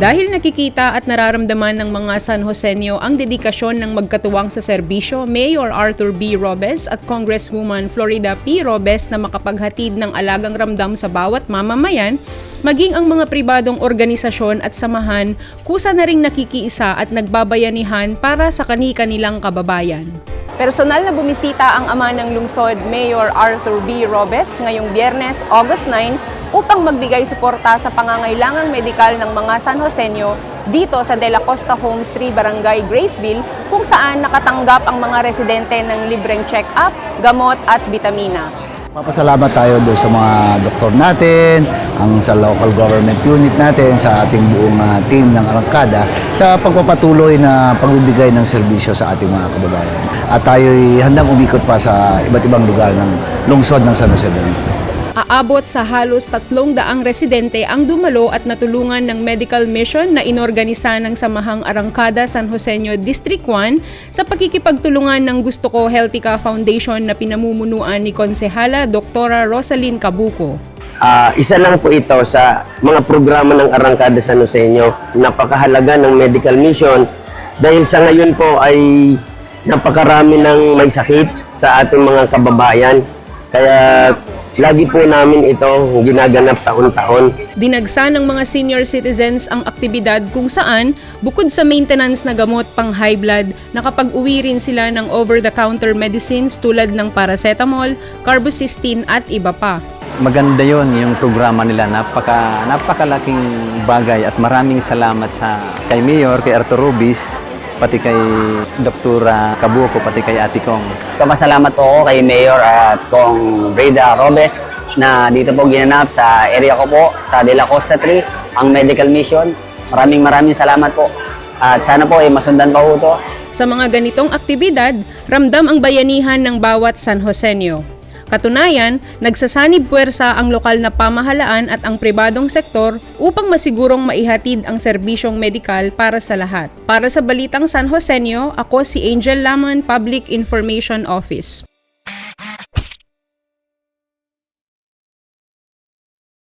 Dahil nakikita at nararamdaman ng mga San Joseño ang dedikasyon ng magkatuwang sa serbisyo, Mayor Arthur B. Robes at Congresswoman Florida P. Robes na makapaghatid ng alagang ramdam sa bawat mamamayan, maging ang mga pribadong organisasyon at samahan, kusa na ring nakikiisa at nagbabayanihan para sa kani-kanilang kababayan. Personal na bumisita ang ama ng lungsod, Mayor Arthur B. Robes, ngayong biyernes, August 9, upang magbigay suporta sa pangangailangang medikal ng mga San Joseño dito sa De La Costa Homes 3 Barangay Graceville kung saan nakatanggap ang mga residente ng libreng check-up, gamot at bitamina. Papasalamat tayo doon sa mga doktor natin, ang sa local government unit natin, sa ating buong ah, team ng Arangkada sa pagpapatuloy na pagbibigay ng serbisyo sa ating mga kababayan. At tayo'y handang umikot pa sa iba't ibang lugar ng lungsod ng San Jose del Monte. Aabot sa halos tatlong daang residente ang dumalo at natulungan ng medical mission na inorganisa ng Samahang Arangkada San Joseño District 1 sa pakikipagtulungan ng Gusto Ko Healthy Ka Foundation na pinamumunuan ni Konsehala Dr. Rosalyn Cabuco. Ah, isa lang po ito sa mga programa ng Arangkada San Joseño. Napakahalaga ng medical mission dahil sa ngayon po ay napakarami ng may sakit sa ating mga kababayan. Kaya lagi po namin ito ginaganap taon-taon. Dinagsa ng mga senior citizens ang aktibidad kung saan, bukod sa maintenance na gamot pang high blood, nakapag-uwi rin sila ng over-the-counter medicines tulad ng paracetamol, carbocysteine at iba pa. maganda yon yung programa nila. Napaka, napakalaking bagay at maraming salamat sa kay Mayor, kay Arturo Rubis, pati kay Doktora Kabuko, pati kay Ate Kong. Papasalamat po ako kay Mayor at kong Breda Robes na dito po ginanap sa area ko po, sa De La Costa 3, ang medical mission. Maraming maraming salamat po. At sana po ay masundan pa po ito. Sa mga ganitong aktibidad, ramdam ang bayanihan ng bawat San Joseño. Katunayan, nagsasanib puwersa ang lokal na pamahalaan at ang pribadong sektor upang masigurong maihatid ang serbisyong medikal para sa lahat. Para sa Balitang San Joseño, ako si Angel Lamon, Public Information Office.